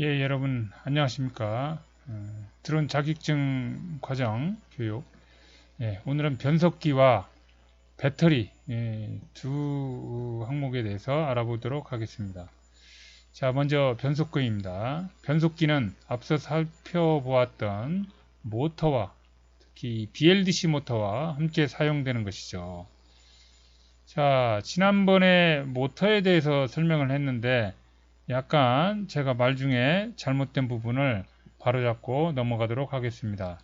예, 여러분 안녕하십니까? 어, 드론 자격증 과정 교육. 예, 오늘은 변속기와 배터리 예, 두 항목에 대해서 알아보도록 하겠습니다. 자, 먼저 변속기입니다. 변속기는 앞서 살펴보았던 모터와 특히 BLDC 모터와 함께 사용되는 것이죠. 자, 지난번에 모터에 대해서 설명을 했는데 약간 제가 말 중에 잘못된 부분을 바로잡고 넘어가도록 하겠습니다.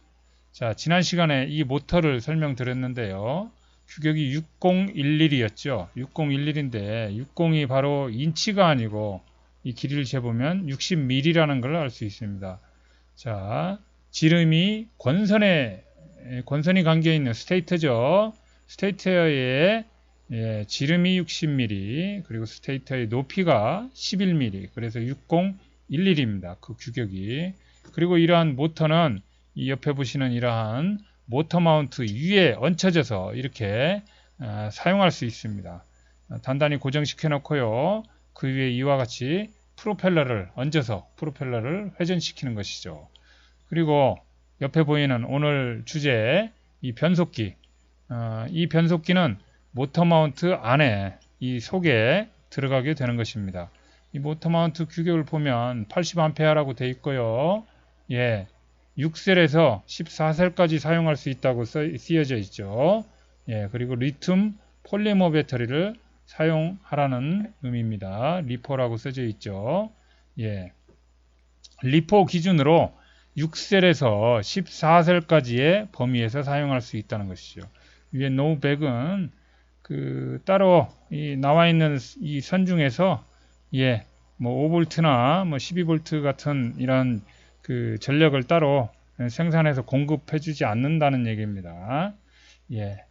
자, 지난 시간에 이 모터를 설명드렸는데요. 규격이 6011이었죠. 6011인데 60이 바로 인치가 아니고 이 길이를 재보면 60mm라는 걸 알 수 있습니다. 자, 지름이 권선에 권선이 감겨 있는 스테이터죠. 스테이터의 예, 지름이 60mm 그리고 스테이터의 높이가 11mm 그래서 6011입니다. 그 규격이 그리고 이러한 모터는 이 옆에 보시는 이러한 모터 마운트 위에 얹혀져서 이렇게 아, 사용할 수 있습니다. 단단히 고정시켜 놓고요. 그 위에 이와 같이 프로펠러를 얹어서 프로펠러를 회전시키는 것이죠. 그리고 옆에 보이는 오늘 주제 이 변속기 어, 이 변속기는 모터 마운트 안에 이 속에 들어가게 되는 것입니다. 이 모터 마운트 규격을 보면 80A라고 되어 있고요. 예. 6셀에서 14셀까지 사용할 수 있다고 쓰여져 있죠. 예, 그리고 리튬 폴리머 배터리를 사용하라는 의미입니다. 리포라고 써져 있죠. 예. 리포 기준으로 6셀에서 14셀까지의 범위에서 사용할 수 있다는 것이죠. 위에 노백은 그 따로 이 나와 있는 이 선 중에서 예, 뭐 5볼트나 뭐 12볼트 같은 이런 그 전력을 따로 생산해서 공급해 주지 않는다는 얘기입니다. 예.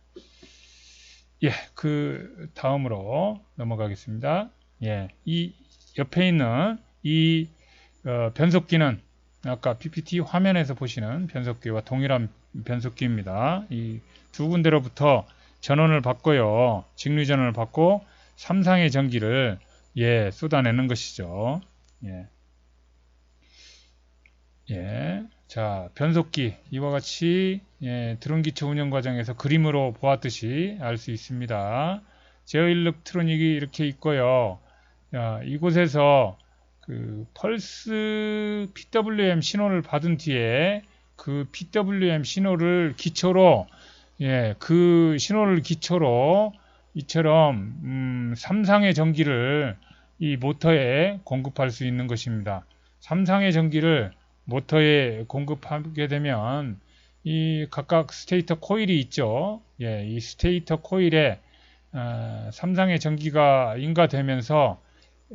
예, 그 다음으로 넘어가겠습니다. 예, 이 옆에 있는 이 어, 변속기는 아까 PPT 화면에서 보시는 변속기와 동일한 변속기입니다. 이 두 군데로부터 전원을 받고요. 직류 전원을 받고 삼상의 전기를 예, 쏟아내는 것이죠. 예. 예. 자, 변속기 이와 같이 예, 드론 기초 운영 과정에서 그림으로 보았듯이 알 수 있습니다. 제어 일렉트로닉이 이렇게 있고요. 야, 이곳에서 그 펄스 PWM 신호를 받은 뒤에 그 PWM 신호를 기초로 예, 그 신호를 기초로 이처럼 음, 삼상의 전기를 이 모터에 공급할 수 있는 것입니다. 삼상의 전기를 모터에 공급하게 되면 이 각각 스테이터 코일이 있죠. 예, 이 스테이터 코일에 어, 삼상의 전기가 인가되면서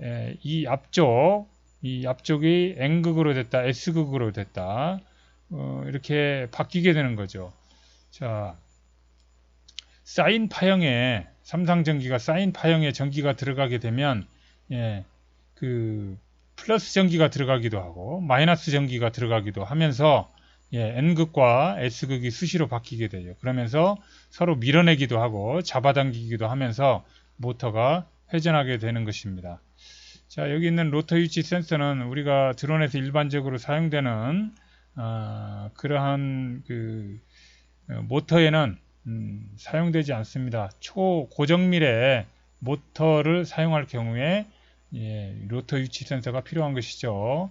예, 이 앞쪽 이 앞쪽이 N극으로 됐다, S극으로 됐다 어, 이렇게 바뀌게 되는 거죠. 자, 사인 파형에 삼상 전기가 사인 파형에 전기가 들어가게 되면 예, 그 플러스 전기가 들어가기도 하고 마이너스 전기가 들어가기도 하면서 예, N극과 S극이 수시로 바뀌게 돼요. 그러면서 서로 밀어내기도 하고 잡아당기기도 하면서 모터가 회전하게 되는 것입니다. 자, 여기 있는 로터 유치 센서는 우리가 드론에서 일반적으로 사용되는 어, 그러한 그 어, 모터에는 음, 사용되지 않습니다. 초고정밀의 모터를 사용할 경우에 예, 로터 유치 센서가 필요한 것이죠.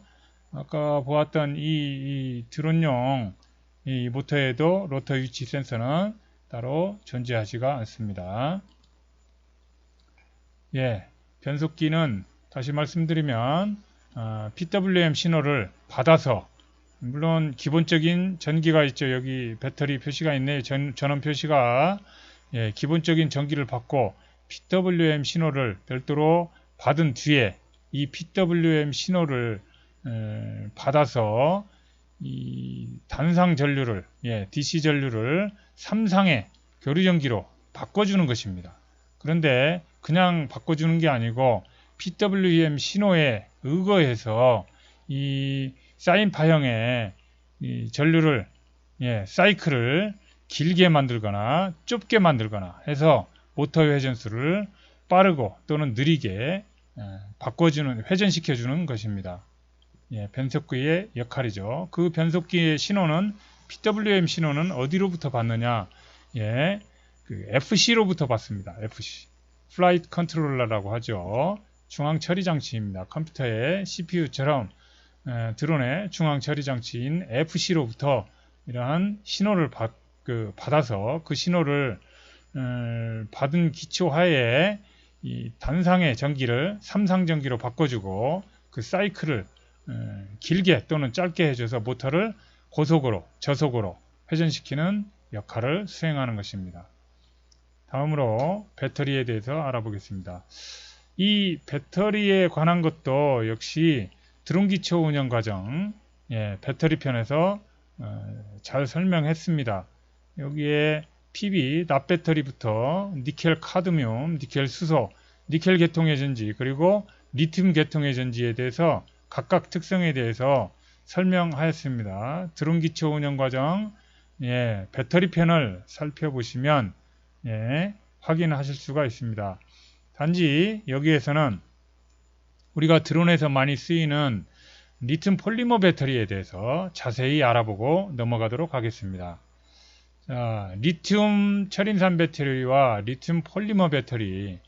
아까 보았던 이, 이 드론용 이 모터에도 로터 유치 센서는 따로 존재하지가 않습니다. 예, 변속기는 다시 말씀드리면 어, PWM 신호를 받아서 물론 기본적인 전기가 있죠. 여기 배터리 표시가 있네요. 전, 전원 표시가 예, 기본적인 전기를 받고 PWM 신호를 별도로 받은 뒤에 이 PWM 신호를 에, 받아서 이 단상 전류를 예, DC 전류를 삼상의 교류 전기로 바꿔주는 것입니다. 그런데 그냥 바꿔주는 게 아니고 PWM 신호에 의거해서 이 사인 파형의 전류를 예, 사이클을 길게 만들거나 좁게 만들거나 해서 모터 회전수를 빠르고 또는 느리게 예, 바꿔주는 회전시켜주는 것입니다. 예, 변속기의 역할이죠. 그 변속기의 신호는 PWM 신호는 어디로부터 받느냐? 예, 그 FC로부터 받습니다. FC. 플라이트 컨트롤러라고 하죠. 중앙 처리 장치입니다. 컴퓨터의 CPU처럼 에, 드론의 중앙 처리 장치인 FC로부터 이러한 신호를 받, 그, 받아서 그 신호를 에, 받은 기초 하에 이 단상의 전기를 삼상 전기로 바꿔주고 그 사이클을 에, 길게 또는 짧게 해줘서 모터를 고속으로 저속으로 회전시키는 역할을 수행하는 것입니다. 다음으로 배터리에 대해서 알아보겠습니다. 이 배터리에 관한 것도 역시 드론 기초 운영 과정 예, 배터리 편에서 어, 잘 설명했습니다. 여기에 PB 납배터리부터 니켈 카드뮴, 니켈 수소, 니켈 계통의 전지 그리고 리튬 계통의 전지에 대해서 각각 특성에 대해서 설명하였습니다. 드론 기초 운영 과정 예, 배터리 편을 살펴보시면 예, 확인하실 수가 있습니다. 단지 여기에서는 우리가 드론에서 많이 쓰이는 리튬 폴리머 배터리에 대해서 자세히 알아보고 넘어가도록 하겠습니다. 자, 리튬 철인산 배터리와 리튬 폴리머 배터리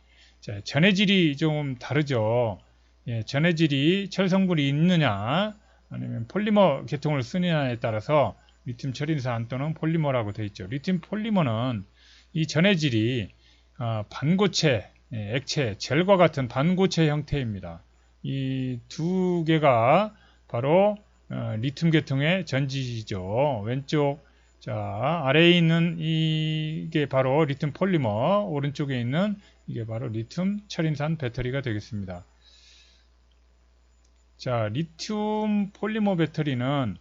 자, 전해질이 좀 다르죠. 예, 전해질이 철 성분이 있느냐 아니면 폴리머 계통을 쓰느냐에 따라서 리튬 철인산 또는 폴리머라고 되어 있죠. 리튬 폴리머는 이 전해질이 어, 반고체, 예, 액체, 젤과 같은 반고체 형태입니다. 이 두 개가 바로 어, 리튬 계통의 전지죠. 왼쪽 자 아래에 있는 이게 바로 리튬 폴리머, 오른쪽에 있는 이게 바로 리튬 철인산 배터리가 되겠습니다. 자 리튬 폴리머 배터리는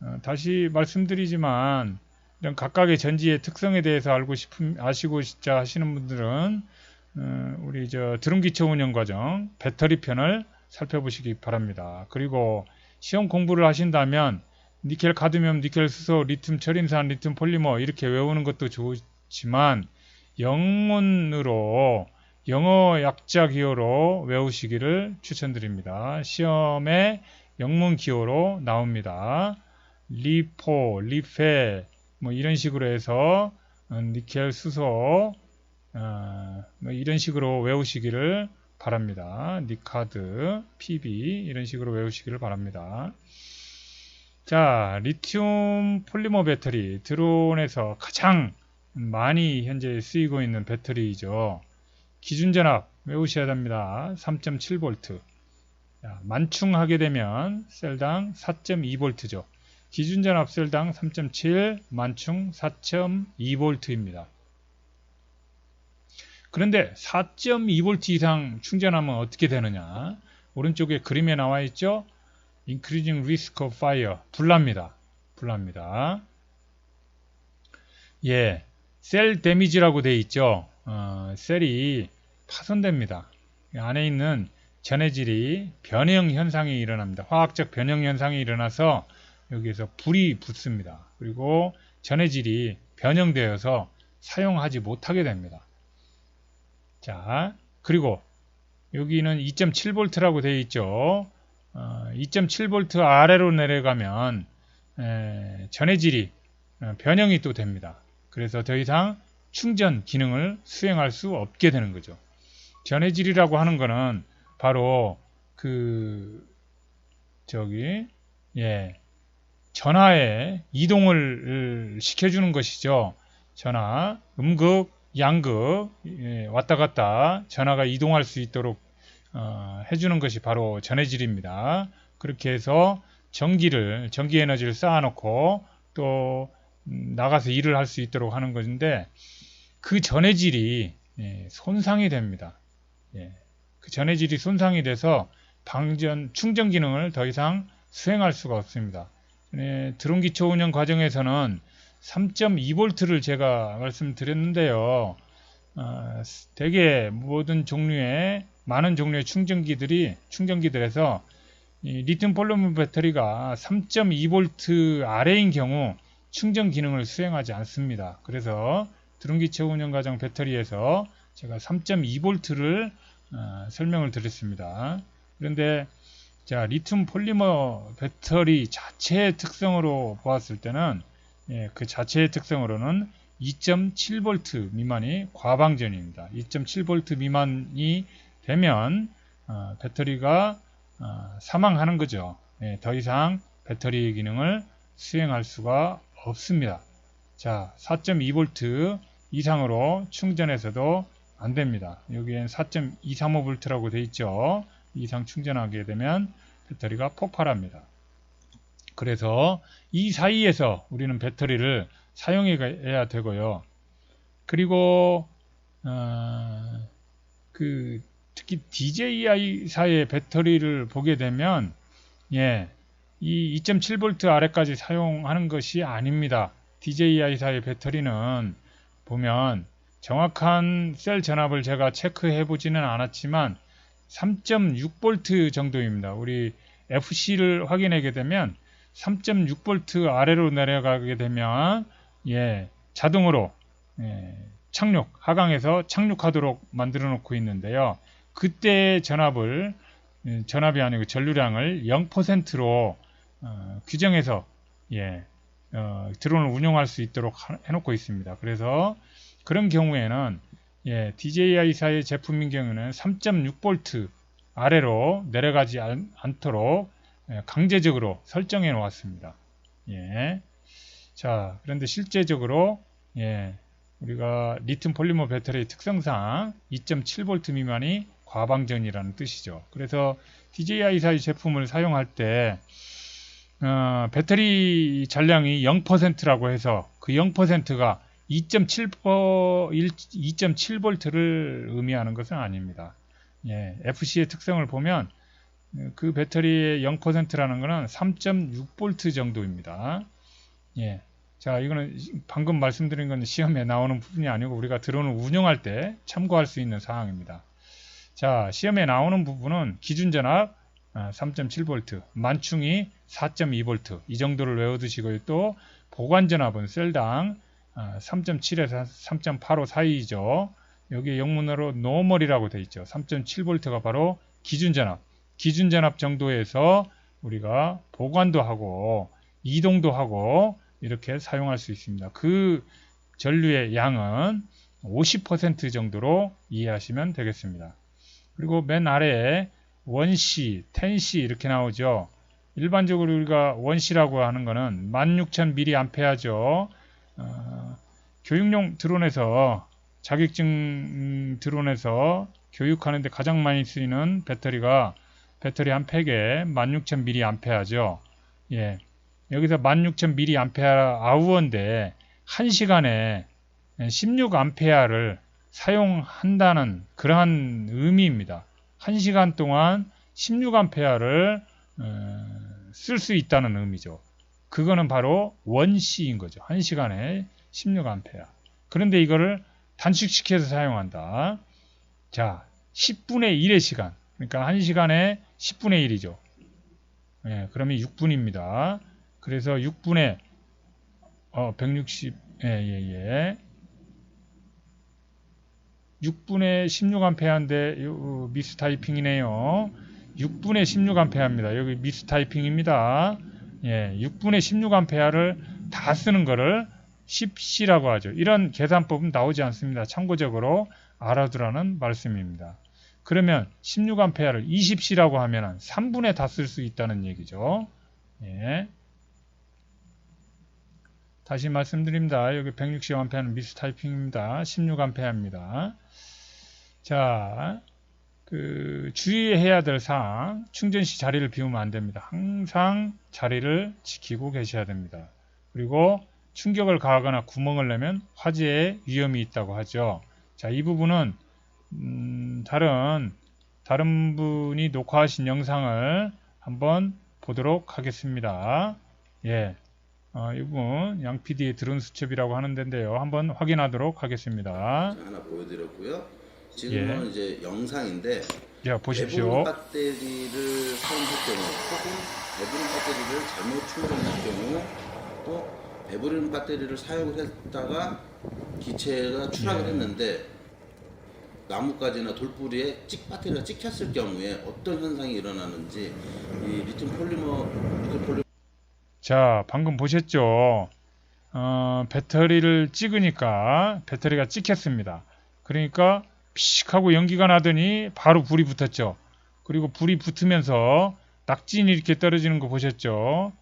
어, 다시 말씀드리지만 이런 각각의 전지의 특성에 대해서 알고 싶음 아시고 싶자 하시는 분들은 어, 우리 저 드론 기초 운영 과정 배터리 편을 살펴보시기 바랍니다. 그리고 시험 공부를 하신다면 니켈 카드뮴, 니켈 수소, 리튬 철인산, 리튬 폴리머 이렇게 외우는 것도 좋지만 영문으로 영어 약자 기호로 외우시기를 추천드립니다. 시험에 영문 기호로 나옵니다. 리포, 리페 뭐 이런 식으로 해서 어, 니켈, 수소 어, 뭐 이런 식으로 외우시기를 바랍니다. 니카드, PB 이런 식으로 외우시기를 바랍니다. 자, 리튬 폴리머 배터리 드론에서 가장 많이 현재 쓰이고 있는 배터리이죠. 기준 전압 외우셔야 됩니다. 3.7V. 만충하게 되면 셀당 4.2V죠. 기준 전압 셀당 3.7, 만충 4.2V입니다. 그런데 4.2V 이상 충전하면 어떻게 되느냐? 오른쪽에 그림에 나와 있죠? Increasing risk of fire. 불납니다. 불납니다. 예. 셀 데미지라고 되어 있죠? 어, 셀이 파손됩니다. 안에 있는 전해질이 변형 현상이 일어납니다. 화학적 변형 현상이 일어나서 여기에서 불이 붙습니다. 그리고 전해질이 변형되어서 사용하지 못하게 됩니다. 자, 그리고 여기는 2.7V라고 되어 있죠. 어, 2.7V 아래로 내려가면 에, 전해질이 어, 변형이 또 됩니다. 그래서 더 이상 충전 기능을 수행할 수 없게 되는 거죠. 전해질이라고 하는 거는 바로 그 저기 예 전하의 이동을 시켜주는 것이죠. 전하 음극 양극 예, 왔다 갔다 전하가 이동할 수 있도록 어, 해주는 것이 바로 전해질입니다. 그렇게 해서 전기를 전기 에너지를 쌓아놓고 또 음, 나가서 일을 할 수 있도록 하는 것인데 그 전해질이 예, 손상이 됩니다. 예, 그 전해질이 손상이 돼서 방전 충전 기능을 더 이상 수행할 수가 없습니다. 예, 드론 기초 운영 과정에서는 3.2V를 제가 말씀드렸는데요. 어, 대개 모든 종류의 많은 종류의 충전기들이 충전기들에서 리튬 폴리머 배터리가 3.2V 아래인 경우 충전 기능을 수행하지 않습니다. 그래서 드론기체 운영 과정 배터리에서 제가 3.2V를 어, 설명을 드렸습니다. 그런데 자, 리튬 폴리머 배터리 자체의 특성으로 보았을 때는 예, 그 자체의 특성으로는 2.7V 미만이 과방전입니다. 2.7V 미만이 되면 어, 배터리가 어, 사망하는 거죠. 예, 더 이상 배터리 기능을 수행할 수가 없습니다. 자, 4.2V 이상으로 충전해서도 안 됩니다. 여기엔 4.235V라고 되어 있죠. 이상 충전하게 되면 배터리가 폭발합니다. 그래서 이 사이에서 우리는 배터리를 사용해야 되고요. 그리고 어, 그 특히 DJI사의 배터리를 보게 되면 예, 이 2.7V 아래까지 사용하는 것이 아닙니다. DJI사의 배터리는 보면 정확한 셀 전압을 제가 체크해 보지는 않았지만 3.6V 정도입니다. 우리 FC를 확인하게 되면 3.6V 아래로 내려가게 되면 예, 자동으로 예, 착륙 하강에서 착륙하도록 만들어 놓고 있는데요. 그때 전압을 예, 전압이 아니고 전류량을 0%로 어, 규정해서 예, 어, 드론을 운용할 수 있도록 하- 해놓고 있습니다. 그래서 그런 경우에는 예, DJI사의 제품인 경우는 3.6V 아래로 내려가지 않, 않도록 예, 강제적으로 설정해 놓았습니다. 예. 자, 그런데 실제적으로 예, 우리가 리튬 폴리머 배터리의 특성상 2.7V 미만이 과방전이라는 뜻이죠. 그래서 DJI사의 제품을 사용할 때 어, 배터리 잔량이 0%라고 해서 그 0%가 2.7V를 의미하는 것은 아닙니다. 예, FC의 특성을 보면 어, 그 배터리의 0%라는 것은 3.6V 정도입니다. 예. 자, 이거는 방금 말씀드린 건 시험에 나오는 부분이 아니고 우리가 드론을 운영할 때 참고할 수 있는 사항입니다. 자, 시험에 나오는 부분은 기준 전압 3.7V, 만충이 4.2V 이 정도를 외워두시고요. 또 보관 전압은 셀당 3.7에서 3.85 사이죠. 여기 영문으로 노멀이라고 되어 있죠. 3.7V가 바로 기준 전압. 기준 전압 정도에서 우리가 보관도 하고 이동도 하고 이렇게 사용할 수 있습니다. 그 전류의 양은 50% 정도로 이해하시면 되겠습니다. 그리고 맨 아래에 원시, 텐시 이렇게 나오죠. 일반적으로 우리가 원시라고 하는 거는 16,000mAh죠. 어, 교육용 드론에서 자격증 음, 드론에서 교육하는데 가장 많이 쓰이는 배터리가 배터리 한 팩에 16,000mAh죠. 예. 여기서 16,000mAh인데 1시간에 16A를 사용한다는 그러한 의미입니다. 1시간 동안 16A를 어, 쓸수 있다는 의미죠. 그거는 바로 원시인 거죠. 1시간에 16A. 그런데 이거를 단축시켜서 사용한다. 자, 10분의 1의 시간. 그러니까 1시간에 10분의 1이죠. 예, 그러면 6분입니다. 그래서 6분의 어, 160, 예, 예, 예. 6분의 16A인데 요, 미스 타이핑이네요. 6분의 16A입니다. 여기 미스 타이핑입니다. 예, 6분의 16A를 다 쓰는 거를 10C라고 하죠. 이런 계산법은 나오지 않습니다. 참고적으로 알아두라는 말씀입니다. 그러면 16A를 20C라고 하면 3분의 다 쓸 수 있다는 얘기죠. 예. 다시 말씀드립니다. 여기 160A는 미스 타이핑입니다. 16A입니다. 자, 그 주의해야 될 사항, 충전 시 자리를 비우면 안 됩니다. 항상 자리를 지키고 계셔야 됩니다. 그리고 충격을 가하거나 구멍을 내면 화재의 위험이 있다고 하죠. 자, 이 부분은 음, 다른 다른 분이 녹화하신 영상을 한번 보도록 하겠습니다. 예. 어, 이분 양 PD의 드론 수첩이라고 하는 데인데요. 한번 확인하도록 하겠습니다. 하나 보여드렸고요. 지금은 이제 영상인데 자, 보십시오. 배부른 배터리를 사용할 경우 혹은 배부른 배터리를 잘못 충전할 경우 또 배부른 배터리를 사용을 했다가 기체가 추락을 예. 했는데 나뭇가지나 돌뿌리에 찍 배터리가 찍혔을 경우에 어떤 현상이 일어나는지 이 리튬 폴리머 리튬 폴리 자, 방금 보셨죠? 어, 배터리를 찍으니까 배터리가 찍혔습니다. 그러니까 피식 하고 연기가 나더니 바로 불이 붙었죠. 그리고 불이 붙으면서 낙진이 이렇게 떨어지는 거 보셨죠?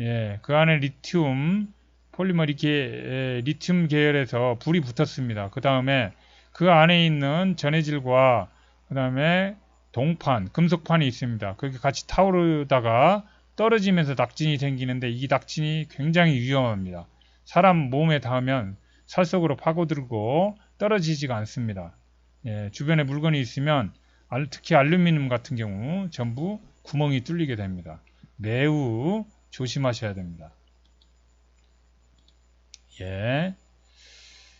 예, 그 안에 리튬 폴리머 이렇게 에, 리튬 계열에서 불이 붙었습니다. 그 다음에 그 안에 있는 전해질과 그 다음에 동판, 금속판이 있습니다. 그게 같이 타오르다가 떨어지면서 낙진이 생기는데 이 낙진이 굉장히 위험합니다. 사람 몸에 닿으면 살 속으로 파고들고 떨어지지가 않습니다. 예, 주변에 물건이 있으면 알- 특히 알루미늄 같은 경우 전부 구멍이 뚫리게 됩니다. 매우 조심하셔야 됩니다. 예.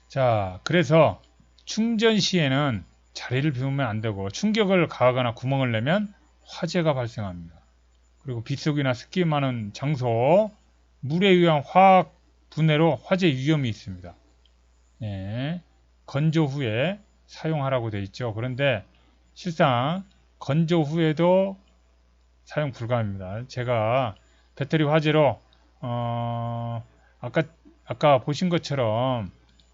자, 그래서 충전 시에는 자리를 비우면 안 되고 충격을 가하거나 구멍을 내면 화재가 발생합니다. 그리고 빗속이나 습기 많은 장소, 물에 의한 화학 분해로 화재 위험이 있습니다. 예, 건조 후에 사용하라고 되어 있죠. 그런데 실상 건조 후에도 사용 불가합니다. 제가 배터리 화재로 어, 아까 아까 보신 것처럼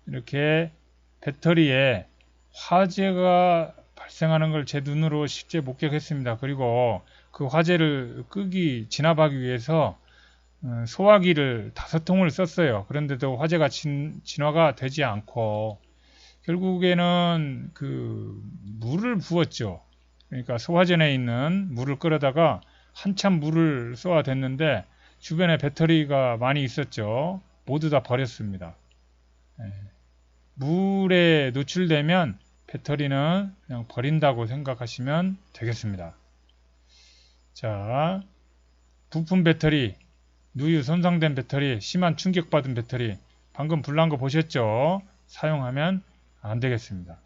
이렇게 배터리에 화재가 발생하는 걸 제 눈으로 실제 목격했습니다. 그리고 그 화재를 끄기 진압하기 위해서 어, 소화기를 다섯 통을 썼어요. 그런데도 화재가 진, 진화가 되지 않고 결국에는 그 물을 부었죠. 그러니까 소화전에 있는 물을 끓여다가 한참 물을 쏘아 댔는데 주변에 배터리가 많이 있었죠. 모두 다 버렸습니다. 예. 물에 노출되면 배터리는 그냥 버린다고 생각하시면 되겠습니다. 자, 부품 배터리, 누유 손상된 배터리, 심한 충격받은 배터리, 방금 불난 거 보셨죠? 사용하면 안 되겠습니다.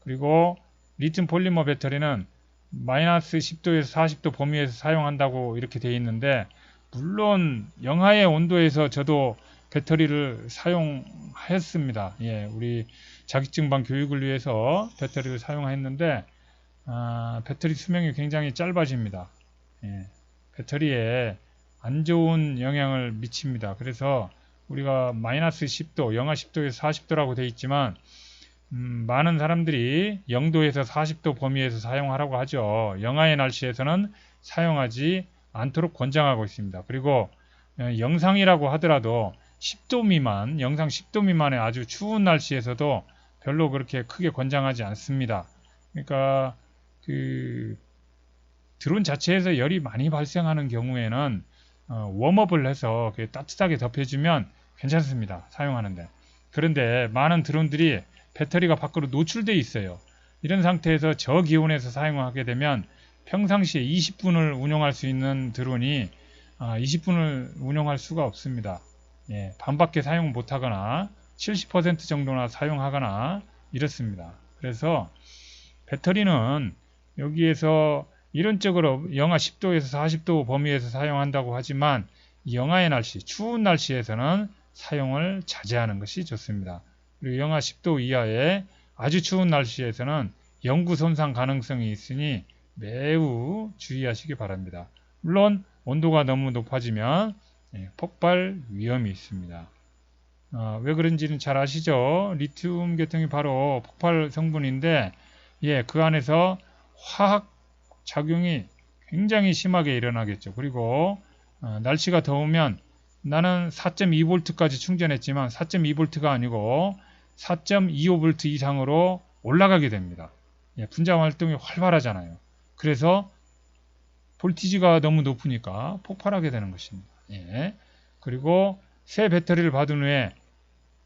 그리고 리튬 폴리머 배터리는 마이너스 10도에서 40도 범위에서 사용한다고 이렇게 되어 있는데 물론 영하의 온도에서 저도 배터리를 사용했습니다. 예, 우리 자격증반 교육을 위해서 배터리를 사용했는데 아, 배터리 수명이 굉장히 짧아집니다. 예, 배터리에 안 좋은 영향을 미칩니다. 그래서 우리가 마이너스 10도, 영하 10도에서 40도라고 되어 있지만 음, 많은 사람들이 0도에서 40도 범위에서 사용하라고 하죠. 영하의 날씨에서는 사용하지 않도록 권장하고 있습니다. 그리고 어, 영상이라고 하더라도 10도 미만, 영상 10도 미만의 아주 추운 날씨에서도 별로 그렇게 크게 권장하지 않습니다. 그러니까 그 드론 자체에서 열이 많이 발생하는 경우에는 어, 웜업을 해서 따뜻하게 덮여주면 괜찮습니다. 사용하는데. 그런데 많은 드론들이 배터리가 밖으로 노출돼 있어요. 이런 상태에서 저기온에서 사용하게 되면 평상시에 20분을 운영할 수 있는 드론이 아, 20분을 운영할 수가 없습니다. 예, 반밖에 사용 못하거나 70% 정도나 사용하거나 이렇습니다. 그래서 배터리는 여기에서 이론적으로 영하 10도에서 40도 범위에서 사용한다고 하지만 영하의 날씨, 추운 날씨에서는 사용을 자제하는 것이 좋습니다. 그리고 영하 10도 이하의 아주 추운 날씨에서는 영구 손상 가능성이 있으니 매우 주의하시기 바랍니다. 물론 온도가 너무 높아지면 예, 폭발 위험이 있습니다. 어, 왜 그런지는 잘 아시죠? 리튬 계통이 바로 폭발 성분인데 예, 그 안에서 화학 작용이 굉장히 심하게 일어나겠죠. 그리고 어, 날씨가 더우면 나는 4.2V까지 충전했지만 4.2V가 아니고 4.25V 이상으로 올라가게 됩니다. 예, 분자 활동이 활발하잖아요. 그래서 볼티지가 너무 높으니까 폭발하게 되는 것입니다. 예. 그리고 새 배터리를 받은 후에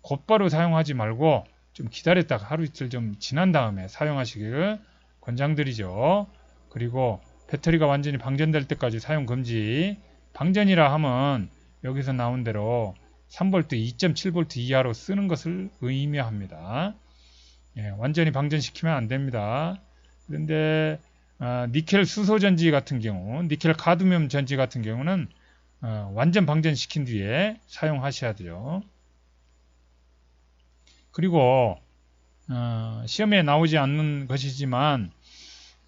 곧바로 사용하지 말고 좀 기다렸다가 하루 이틀 좀 지난 다음에 사용하시기를 권장드리죠. 그리고 배터리가 완전히 방전될 때까지 사용 금지. 방전이라 하면 여기서 나온 대로 3V, 2.7V 이하로 쓰는 것을 의미합니다. 예, 완전히 방전시키면 안 됩니다. 그런데 아, 니켈 수소 전지 같은 경우, 니켈 카드뮴 전지 같은 경우는 어, 완전 방전시킨 뒤에 사용하셔야 돼요. 그리고 어, 시험에 나오지 않는 것이지만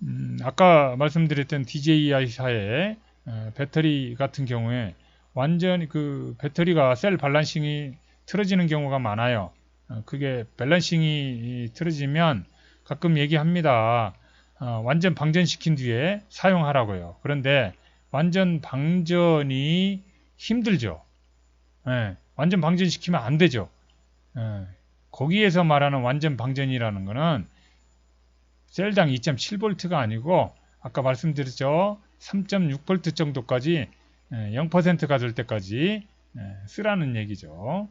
음, 아까 말씀드렸던 DJI사의 어, 배터리 같은 경우에 완전히 그 배터리가 셀 밸런싱이 틀어지는 경우가 많아요. 어, 그게 밸런싱이 틀어지면 가끔 얘기합니다. 어, 완전 방전시킨 뒤에 사용하라고요. 그런데 완전 방전이 힘들죠. 예, 완전 방전시키면 안 되죠. 예, 거기에서 말하는 완전 방전이라는 거는 셀당 2.7V가 아니고 아까 말씀드렸죠. 3.6V 정도까지 0%가 될 때까지 예, 쓰라는 얘기죠.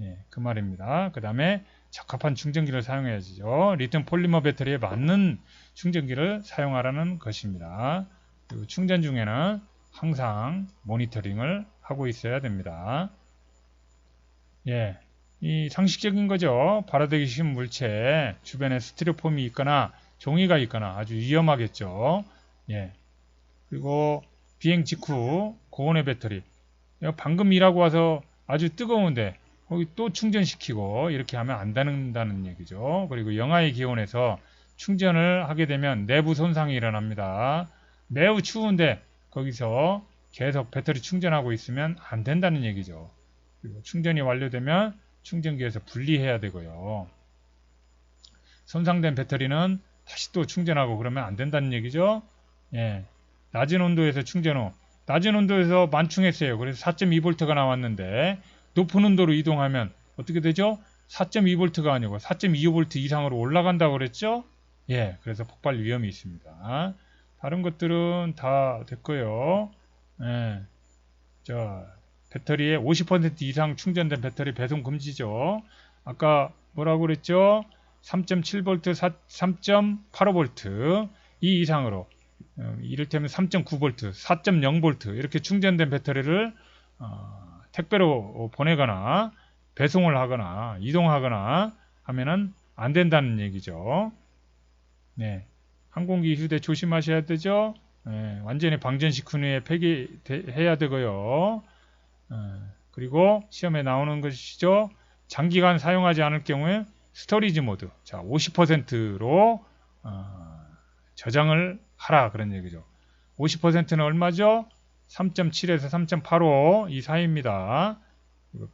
예, 그 말입니다. 그 다음에 적합한 충전기를 사용해야죠. 리튬 폴리머 배터리에 맞는 충전기를 사용하라는 것입니다. 그리고 충전 중에는 항상 모니터링을 하고 있어야 됩니다. 예, 이 상식적인 거죠. 발화되기 쉬운 물체 주변에 스티로폼이 있거나 종이가 있거나 아주 위험하겠죠. 예. 그리고 비행 직후 고온의 배터리. 방금 일하고 와서 아주 뜨거운데 거기 또 충전시키고 이렇게 하면 안 된다는 얘기죠. 그리고 영하의 기온에서 충전을 하게 되면 내부 손상이 일어납니다. 매우 추운데 거기서 계속 배터리 충전하고 있으면 안 된다는 얘기죠. 그리고 충전이 완료되면 충전기에서 분리해야 되고요. 손상된 배터리는 다시 또 충전하고 그러면 안 된다는 얘기죠. 예. 낮은 온도에서 충전 후 낮은 온도에서 만충했어요. 그래서 4.2V가 나왔는데 높은 온도로 이동하면 어떻게 되죠? 4.2V가 아니고 4.25V 이상으로 올라간다고 그랬죠? 예. 그래서 폭발 위험이 있습니다. 다른 것들은 다 됐고요. 예. 자, 배터리에 50% 이상 충전된 배터리 배송 금지죠. 아까 뭐라고 그랬죠? 3.7V, 3.85V 이 이상으로 어, 이를테면 3.9V, 4.0V 이렇게 충전된 배터리를 어, 택배로 보내거나 배송을 하거나 이동하거나 하면은 안 된다는 얘기죠. 네, 항공기 휴대 조심하셔야 되죠. 네, 완전히 방전시킨 후에 폐기해야 되고요. 어, 그리고 시험에 나오는 것이죠. 장기간 사용하지 않을 경우에 스토리지 모드 자 50%로 어, 저장을 하라 그런 얘기죠. 50%는 얼마죠? 3.7에서 3.85 이 사이입니다.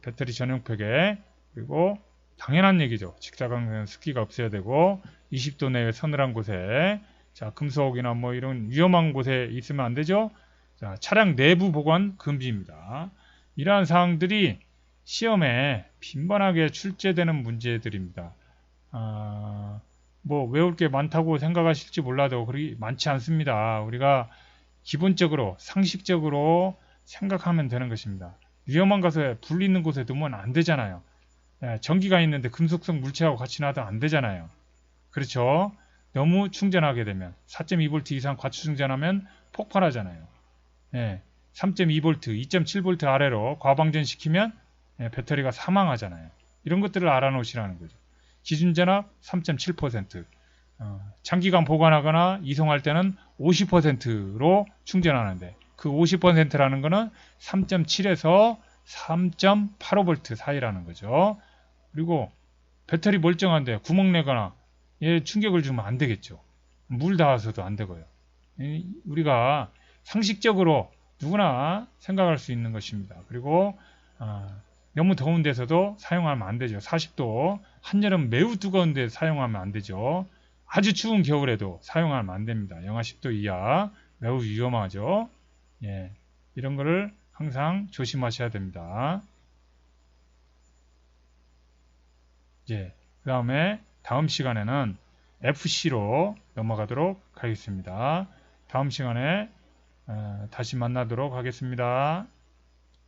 배터리 전용팩에 그리고 당연한 얘기죠. 직사광선 습기가 없어야 되고 20도 내외 서늘한 곳에 자 금속이나 뭐 이런 위험한 곳에 있으면 안 되죠. 자 차량 내부 보관 금지입니다. 이러한 사항들이 시험에 빈번하게 출제되는 문제들입니다. 아, 뭐 외울 게 많다고 생각하실지 몰라도 그리 많지 않습니다. 우리가 기본적으로 상식적으로 생각하면 되는 것입니다. 위험한 곳에 불 있는 곳에 두면 안 되잖아요. 예, 전기가 있는데 금속성 물체하고 같이 놔도 안 되잖아요. 그렇죠? 너무 충전하게 되면 4.2V 이상 과초 충전하면 폭발하잖아요. 예, 3.2V, 2.7V 아래로 과방전 시키면 예, 배터리가 사망하잖아요. 이런 것들을 알아놓으시라는 거죠. 기준 전압 3.7%. 어, 장기간 보관하거나 이송할 때는 50%로 충전하는데 그 50%라는 거는 3.7에서 3.85V 사이라는 거죠. 그리고 배터리 멀쩡한데 구멍 내거나 얘 충격을 주면 안 되겠죠. 물 닿아서도 안 되고요. 우리가 상식적으로 누구나 생각할 수 있는 것입니다. 그리고 어, 너무 더운 데서도 사용하면 안 되죠. 40도 한여름 매우 뜨거운 데 사용하면 안 되죠. 아주 추운 겨울에도 사용하면 안 됩니다. 영하 10도 이하 매우 위험하죠. 예, 이런 거를 항상 조심하셔야 됩니다. 예, 그 다음에 다음 시간에는 FC로 넘어가도록 하겠습니다. 다음 시간에 어, 다시 만나도록 하겠습니다.